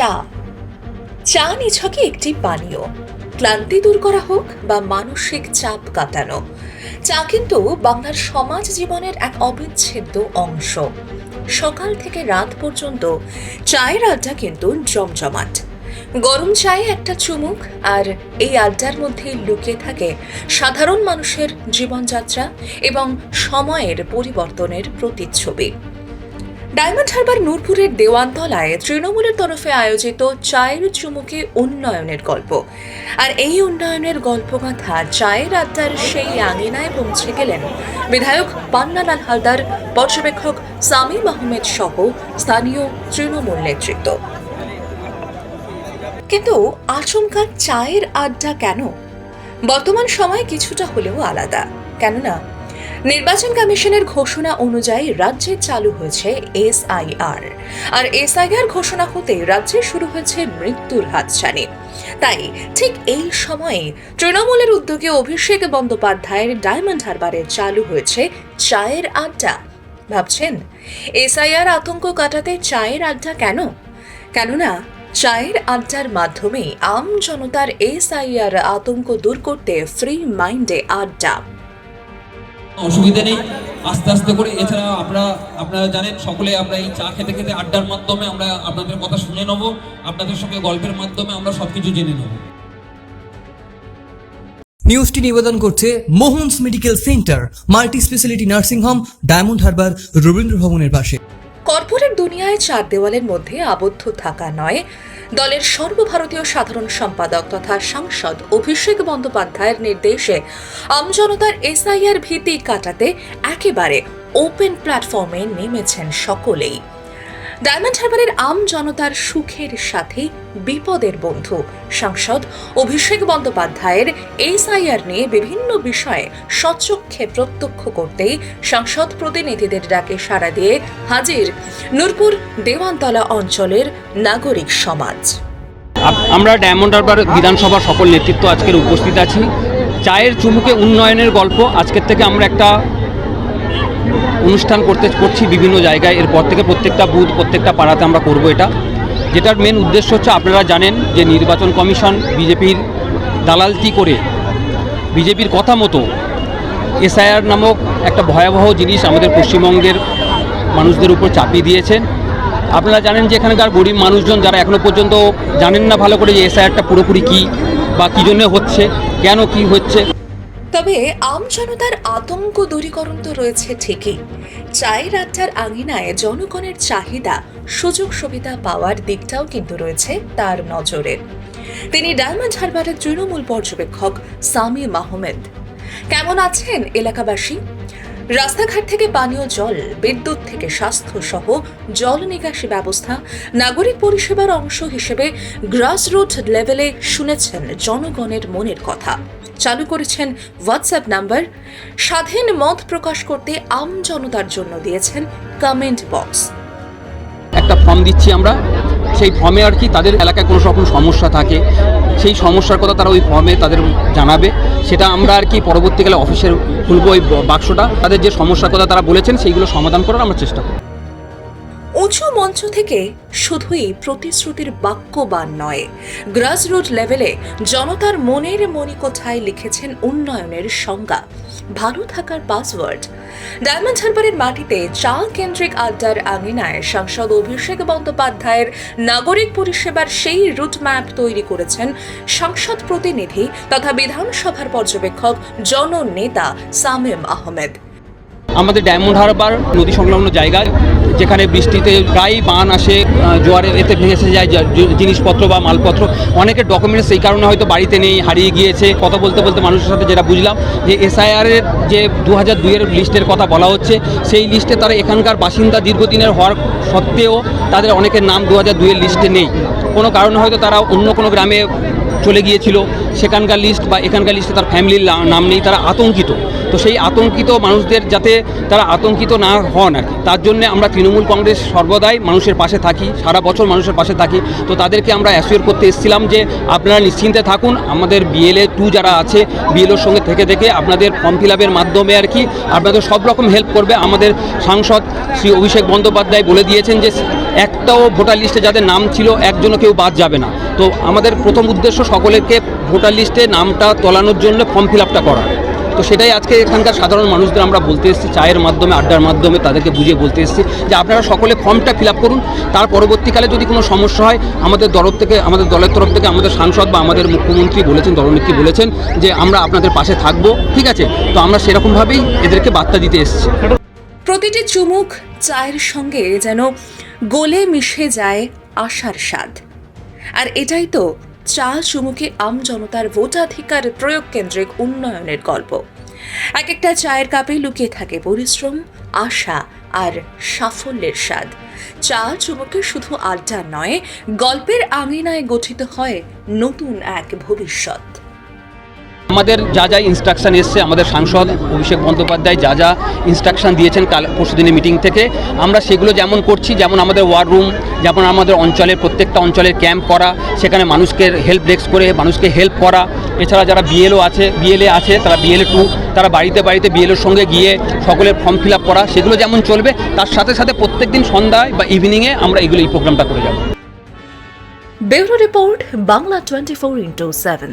চা। চা নিছকে একটি পানীয়। ক্লান্তি দূর করা হোক বা মানসিক চাপ কাটানো। চা কিন্তু বাংলার সমাজ জীবনের এক অবিচ্ছেদ্য অংশ। সকাল থেকে রাত পর্যন্ত চায়ের আড্ডা কিন্তু জমজমাট। গরম চায়ে একটা চুমুক আর এই আড্ডার মধ্যে লুকিয়ে থাকে সাধারণ মানুষের জীবনযাত্রা এবং সময়ের পরিবর্তনের প্রতিচ্ছবি। ডায়মন্ড হারবার নূরপুরের দেওয়ানতলায় তৃণমূলের তরফে আয়োজিত চায়ের চুমুকে উন্নয়নের গল্প। আর এই উন্নয়নের গল্পগাথা চায়ের আড্ডার সেই আঙিনায় পৌঁছে গেলেন বিধায়ক পান্নালাল হালদার, পর্যবেক্ষক সামিম আহমেদ সহ স্থানীয় তৃণমূল নেতৃত্ব। কিন্তু আচমকা চায়ের আড্ডা কেন? বর্তমান সময় কিছুটা হলেও আলাদা। কেননা নির্বাচন কমিশনের ঘোষণা অনুযায়ী রাজ্যে চালু হয়েছে এসআইআর। আর এসআইআর ঘোষণা হতে রাজ্যে শুরু হয়েছে মৃত্যুর হাতছানি। তাই ঠিক এই সময়ে তৃণমূলের উদ্যোগে অভিষেক বন্দ্যোপাধ্যায়ের ডায়মন্ড হারবারে চালু হয়েছে চায়ের আড্ডা। ভাবছেন, এসআইআর আতঙ্ক কাটাতে চায়ের আড্ডা কেন? কেননা, চায়ের আড্ডার মাধ্যমে আম জনতার এসআইআর আতঙ্ক দূর করতে ফ্রি মাইন্ডে আড্ডা। অসুবিধা নেই। আস্তে আস্তে করে এছাড়া আমরা আপনারা জানেন সকলে আমরা এই চা খেতে খেতে আড্ডার মাধ্যমে আমরা আপনাদের কথা শুনে নেব। আপনাদের সঙ্গে গল্পের মাধ্যমে আমরা সবকিছু জেনে নেব। নিউজটি নিবেদন করছে Mohans medical centre multi speciality nursing home Diamond Harbour Rabindra ভবনের পাশে। কর্পোরেট দুনিয়ায় চার দেওয়ালের মধ্যে আবদ্ধ থাকা নয় দলের সর্বভারতীয় সাধারণ সম্পাদক তথা সাংসদ অভিষেক বন্দ্যোপাধ্যায়ের নির্দেশে আমজনতার এসআইআর ভীতি কাটাতে একেবারে ওপেন প্ল্যাটফর্মে নেমেছেন সকলেই। ডায়মন্ড হারবারের আম জনতার সুখের সাথে বিপদের বন্ধু। সাংসদ অভিষেক বন্দ্যোপাধ্যায়ের এসআইআর নিয়ে বিভিন্ন বিষয়ে সচক্ষে প্রত্যক্ষ করতেই সাংসদ প্রতিনিধিদের ডাকে সাড়া দিয়ে হাজির নূরপুর দেওয়ানতলা অঞ্চলের নাগরিক সমাজ। আমরা ডায়মন্ড হারবার বিধানসভার সকল নেতৃত্ব আজকের উপস্থিত আছি। চায়ের চুমুকে উন্নয়নের গল্প আজকের থেকে আমরা একটা অনুষ্ঠান করতে, করছি বিভিন্ন জায়গায়। এরপর থেকে প্রত্যেকটা বুথ প্রত্যেকটা পাড়াতে আমরা করব এটা। যেটার মেন উদ্দেশ্য হচ্ছে আপনারা জানেন যে নির্বাচন কমিশন বিজেপির দালালতি করে বিজেপির কথা মতো এসআইআর নামক একটা ভয়াবহ জিনিস আমাদের পশ্চিমবঙ্গের মানুষদের উপর চাপিয়ে দিয়েছেন। আপনারা জানেন যে এখানকার গরিব মানুষজন যারা এখনও পর্যন্ত জানেন না ভালো করে যে এসআইআরটা পুরোপুরি কী বা কী জন্য হচ্ছে, কেন কি হচ্ছে তবে আমজনতার আতঙ্ক দূরীকরণ তো রয়েছে ঠিকই। চায়ের আড্ডার আঙিনায় জনগণের চাহিদা, সুযোগ সুবিধা পাওয়ার দিকটাও কিন্তু রয়েছে তার নজরে। তিনি ডায়মন্ড হারবারের তৃণমূল পর্যবেক্ষক সামি মাহমেদ কেমন আছেন এলাকাবাসী? রাস্তাঘাট থেকে পানীয় জল, বিদ্যুৎ থেকে স্বাস্থ্য সহ জল নিকাশি ব্যবস্থা নাগরিক পরিষেবার অংশ হিসেবে গ্রাসরুট লেভেলে শুনেছেন জনগণের মনের কথা। চালু করেছেন হোয়াটসঅ্যাপ নাম্বার স্বাধীন মত প্রকাশ করতে আম জনতার জন্য দিয়েছেন কমেন্ট বক্স একটা ফর্ম দিচ্ছি আমরা। সেই ফর্মে আর কি তাদের এলাকায় কোনো রকম সমস্যা থাকে, সেই সমস্যার কথা তারা ওই ফর্মে তাদের জানাবে। সেটা আমরা আর কি পরবর্তীকালে অফিসের খুলবো ওই বাক্সটা তাদের যে সমস্যার কথা তারা বলেছেন, সেইগুলো সমাধান করার আমরা চেষ্টা করব। উঁচু মঞ্চ থেকে শুধুই প্রতিশ্রুতির বাক্যবান নয়। গ্রাসরুট লেভেলে জনতার মনের মণিকোঠায় লিখেছেন উন্নয়নের সংজ্ঞা। ভালো থাকার পাসওয়ার্ড। ডায়মন্ড হারবারের মাটিতে চা কেন্দ্রিক আড্ডার আঙিনায় সাংসদ অভিষেক বন্দ্যোপাধ্যায়ের নাগরিক পরিষেবার সেই রুট ম্যাপ তৈরি করেছেন সংসদ প্রতিনিধি তথা বিধানসভার পর্যবেক্ষক, জননেতা সামিম আহমেদ। আমাদের ডায়মন্ড হারবার, নদী সংলগ্ন জায়গা, যেখানে বৃষ্টিতে প্রায় বান আসে জোয়ারে এতে ভেসে যায় জিনিসপত্র বা মালপত্র। অনেকের ডকুমেন্টস এই কারণে হয়তো বাড়িতে নেই, হারিয়ে গিয়েছে। কথা বলতে বলতে মানুষের সাথে যেটা বুঝলাম, যে এসআইআরের যে দু হাজার দুইয়ের লিস্টের কথা বলা হচ্ছে, সেই লিস্টে তারা এখানকার বাসিন্দা দীর্ঘদিনের হওয়ার সত্ত্বেও তাদের অনেকের নাম দু হাজার দুইয়ের লিস্টে নেই। কোনো কারণে হয়তো তারা অন্য কোনো গ্রামে চলে গিয়েছিল, সেখানকার লিস্ট বা এখানকার লিস্টে তার ফ্যামিলির নাম নেই, তারা আতঙ্কিত। তো সেই আতঙ্কিত মানুষদের যাতে তারা আতঙ্কিত না হন আর তার জন্য আমরা তৃণমূল কংগ্রেস সর্বদাই মানুষের পাশে থাকি, সারা বছর মানুষের পাশে থাকি। তো তাদেরকে আমরা অ্যাসিওর করতে এসেছিলাম যে আপনারা নিশ্চিন্তে থাকুন, আমাদের বিএলএ টু যারা আছে বিএলওর সঙ্গে থেকে থেকে আপনাদের ফর্ম ফিল মাধ্যমে আর কি আপনাদের সব রকম হেল্প করবে। আমাদের সাংসদ শ্রী অভিষেক বন্দ্যোপাধ্যায় বলে দিয়েছেন যে একটাও ভোটার লিস্টে যাদের নাম ছিল, একজনও কেউ বাদ যাবে না। তো আমাদের প্রথম উদ্দেশ্য সকলেরকে ভোটার লিস্টে নামটা তোলানোর জন্য ফর্ম ফিল করা। তো সেটাই আজকে এখানকার সাধারণ মানুষদের আমরা বলতে এসেছি, চায়ের মাধ্যমে, আড্ডার মাধ্যমে তাদেরকে বুঝিয়ে বলতে এসেছি যে আপনারা সকলে ফর্মটা ফিল করুন। তার পরবর্তীকালে যদি কোনো সমস্যা হয়, আমাদের তরফ থেকে, আমাদের দলের তরফ থেকে আমাদের সাংসদ বা আমাদের মুখ্যমন্ত্রী বলেছেন, দলনেত্রী বলেছেন যে আমরা আপনাদের পাশে থাকব, ঠিক আছে? তো আমরা সেরকমভাবেই এদেরকে বার্তা দিতে এসেছি। প্রতিটি চুমুক চায়ের সঙ্গে যেন গোলে মিশে যায় আশার স্বাদ। আর এটাই তো চা চুমুকে আম জনতার ভোটাধিকার প্রয়োগ কেন্দ্রিক উন্নয়নের গল্প। এক একটা চায়ের কাপে লুকিয়ে থাকে পরিশ্রম, আশা আর সাফল্যের স্বাদ। চা চুমুকে শুধু আড্ডা নয়, গল্পের আঙিনায় গঠিত হয় নতুন এক ভবিষ্যৎ। আমাদের যা যা ইনস্ট্রাকশন এসছে, আমাদের সাংসদ অভিষেক বন্দ্যোপাধ্যায় যা যা ইনস্ট্রাকশন দিয়েছেন কাল পরশুদিনের মিটিং থেকে, আমরা সেগুলো যেমন করছি, যেমন আমাদের ওয়ার রুম যেমন আমাদের অঞ্চলের প্রত্যেকটা অঞ্চলের ক্যাম্প করা, সেখানে মানুষকে হেল্প ডেস্ক করে, মানুষকে হেল্প করা। এছাড়া যারা বিএলও আছে বিএলএ আছে, তারা বিএলএ টু তারা বাড়িতে বাড়িতে বিএলওর সঙ্গে গিয়ে সকলের ফর্ম ফিল আপ করা, সেগুলো যেমন চলবে, তার সাথে সাথে প্রত্যেক দিন সন্ধ্যায় বা ইভিনিংয়ে আমরা এগুলো এই প্রোগ্রামটা করে যাব। Bureau report, Bangla twenty four into seven